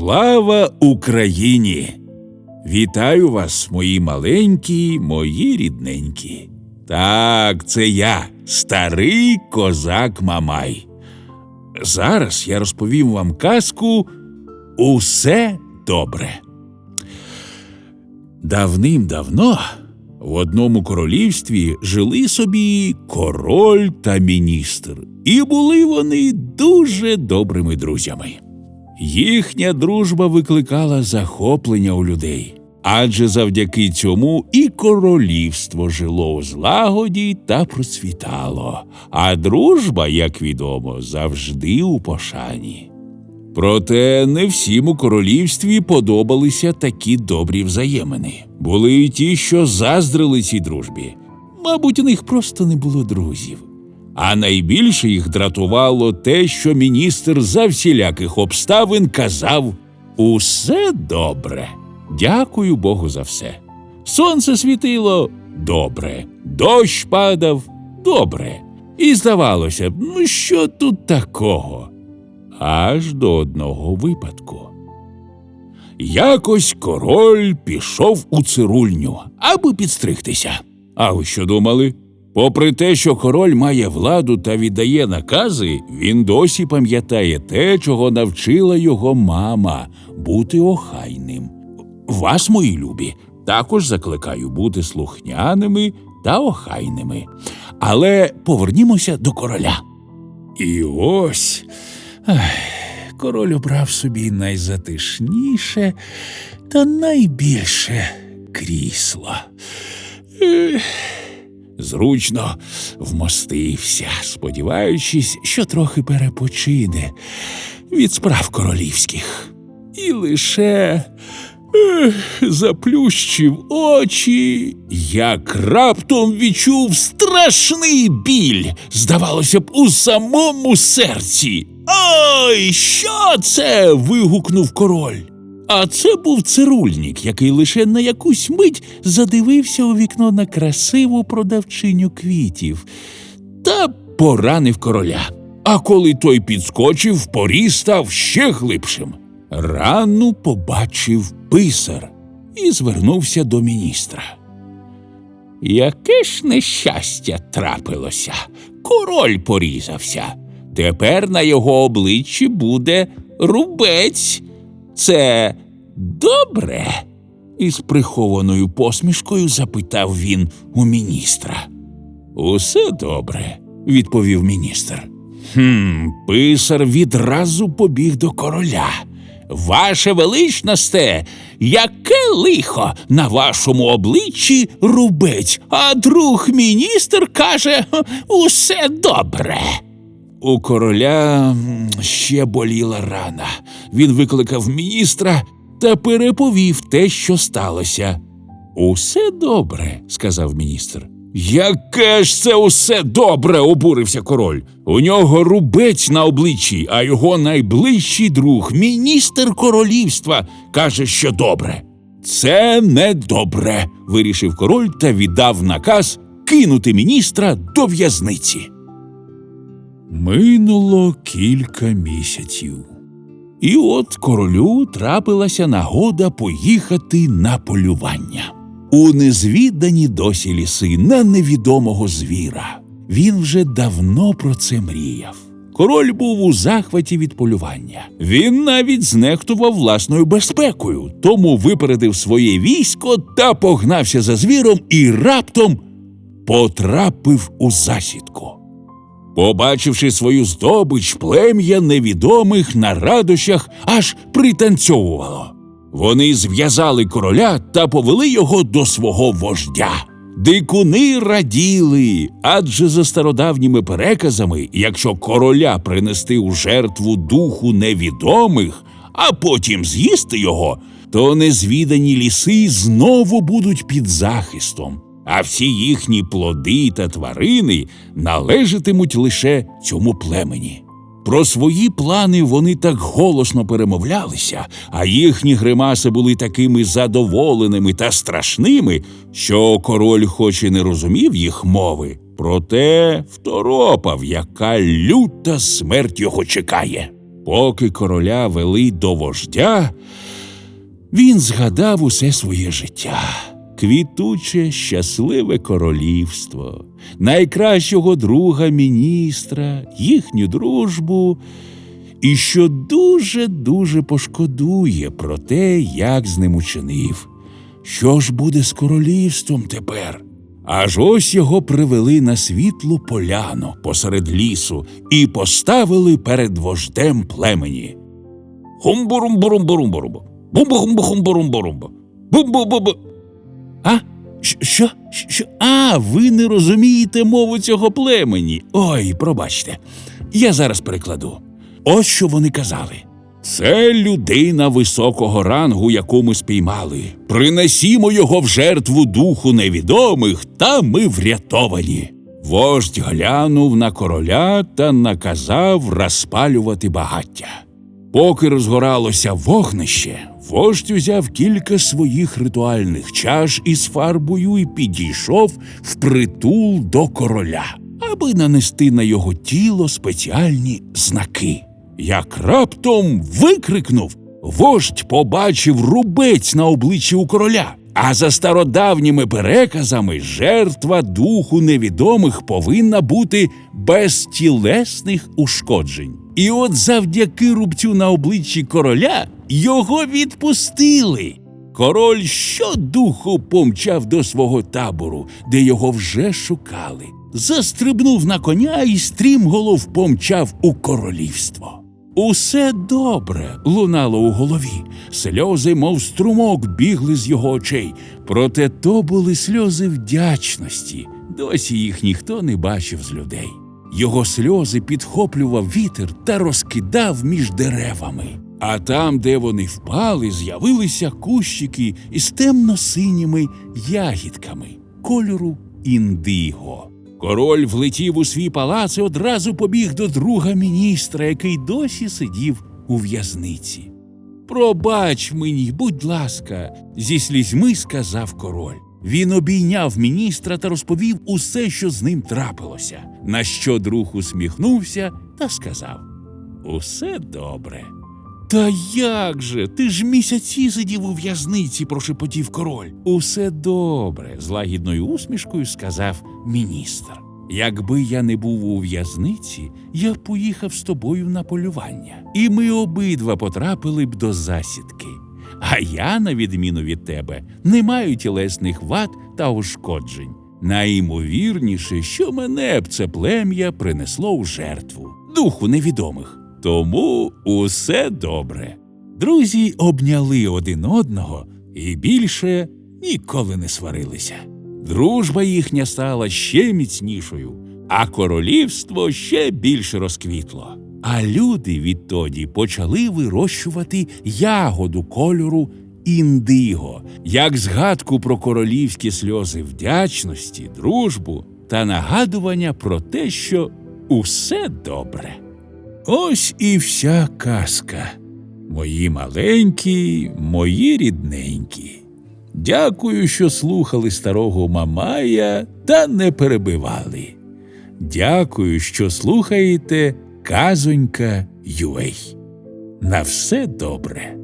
Слава Україні! Вітаю вас, мої маленькі, мої рідненькі. Так, це я, старий козак Мамай. Зараз я розповім вам казку Усе добре. Давним-давно в одному королівстві жили собі король та міністр, і були вони дуже добрими друзями. Їхня дружба викликала захоплення у людей, адже завдяки цьому і королівство жило у злагоді та процвітало, а дружба, як відомо, завжди у пошані. Проте не всім у королівстві подобалися такі добрі взаємини. Були й ті, що заздрили цій дружбі. Мабуть, у них просто не було друзів. А найбільше їх дратувало те, що міністр за всіляких обставин казав Усе добре. Дякую Богу за все. Сонце світило добре, дощ падав добре. І здавалося б, ну що тут такого? Аж до одного випадку. Якось король пішов у цирульню, аби підстригтися. А ви що думали? Попри те, що король має владу та віддає накази, він досі пам'ятає те, чого навчила його мама бути охайним. Вас, мої любі, також закликаю бути слухняними та охайними. Але повернімося до короля. І ось ах, король обрав собі найзатишніше та найбільше крісло. Ех, Зручно вмостився, сподіваючись, що трохи перепочине від справ королівських. І лише ех, заплющив очі, як раптом відчув страшний біль, здавалося б, у самому серці. Ой, що це? вигукнув король. А це був цирульник, який лише на якусь мить задивився у вікно на красиву продавчиню квітів та поранив короля. А коли той підскочив, поріз став ще глибшим. Рану побачив писар і звернувся до міністра. Яке ж нещастя трапилося? Король порізався. Тепер на його обличчі буде рубець. Це добре? із прихованою посмішкою запитав він у міністра. Усе добре, відповів міністр. Хм, писар відразу побіг до короля. Ваше величносте, яке лихо на вашому обличчі рубець, а друг міністр каже усе добре. У короля ще боліла рана. Він викликав міністра та переповів те, що сталося. Усе добре, сказав міністр. Яке ж це усе добре? обурився король. У нього рубець на обличчі, а його найближчий друг, міністр королівства, каже, що добре. Це не добре, вирішив король та віддав наказ кинути міністра до в'язниці. Минуло кілька місяців. І от королю трапилася нагода поїхати на полювання у незвідані досі ліси на невідомого звіра. Він вже давно про це мріяв. Король був у захваті від полювання. Він навіть знехтував власною безпекою, тому випередив своє військо та погнався за звіром і раптом потрапив у засідку. Побачивши свою здобич, плем'я невідомих на радощах аж пританцьовувало. Вони зв'язали короля та повели його до свого вождя. Дикуни раділи, адже за стародавніми переказами, якщо короля принести у жертву духу невідомих, а потім з'їсти його, то незвідані ліси знову будуть під захистом, а всі їхні плоди та тварини належатимуть лише цьому племені. Про свої плани вони так голосно перемовлялися, а їхні гримаси були такими задоволеними та страшними, що король, хоч і не розумів їх мови, проте второпав, яка люта смерть його чекає. Поки короля вели до вождя, він згадав усе своє життя. Квітуче, щасливе королівство, найкращого друга міністра, їхню дружбу, і що дуже-дуже пошкодує про те, як з ним учинив. Що ж буде з королівством тепер? Аж ось його привели на світлу поляну посеред лісу і поставили перед вождем племені. Хумбурум-бурум-бурум-бурум. Бумбу-хумбу-хумбурум-бурум. Бумбу-бу-бу. А? Що? Що? А, ви не розумієте мову цього племені. Ой, пробачте. Я зараз перекладу. Ось що вони казали. Це людина високого рангу, яку ми спіймали. Принесімо його в жертву духу невідомих, та ми врятовані. Вождь глянув на короля та наказав розпалювати багаття. Поки розгоралося вогнище, вождь узяв кілька своїх ритуальних чаш із фарбою і підійшов впритул до короля, аби нанести на його тіло спеціальні знаки. Як раптом викрикнув, вождь побачив рубець на обличчі у короля. А за стародавніми переказами жертва духу невідомих повинна бути без тілесних ушкоджень. І от завдяки рубцю на обличчі короля його відпустили. Король щодуху помчав до свого табору, де його вже шукали. Застрибнув на коня і стрімголов помчав у королівство. Усе добре лунало у голові. Сльози, мов струмок, бігли з його очей. Проте то були сльози вдячності. Досі їх ніхто не бачив з людей. Його сльози підхоплював вітер та розкидав між деревами. А там, де вони впали, з'явилися кущики із темно-синіми ягідками кольору індиго. Король влетів у свій палац і одразу побіг до друга міністра, який досі сидів у в'язниці. Пробач мені, будь ласка, зі слізьми сказав король. Він обійняв міністра та розповів усе, що з ним трапилося. На що друг усміхнувся та сказав: Усе добре. Та як же? Ти ж місяці сидів у в'язниці, прошепотів король. Усе добре, з лагідною усмішкою сказав міністр. Якби я не був у в'язниці, я б поїхав з тобою на полювання, і ми обидва потрапили б до засідки. А я, на відміну від тебе, не маю тілесних вад та ушкоджень. Найімовірніше, що мене б це плем'я принесло у жертву духу невідомих. Тому усе добре. Друзі обняли один одного і більше ніколи не сварилися. Дружба їхня стала ще міцнішою, а королівство ще більше розквітло. А люди відтоді почали вирощувати ягоду кольору індиго, як згадку про королівські сльози вдячності, дружбу та нагадування про те, що усе добре. Ось і вся казка. Мої маленькі, мої рідненькі. Дякую, що слухали старого Мамая та не перебивали. Дякую, що слухаєте Казонька Юей. На все добре.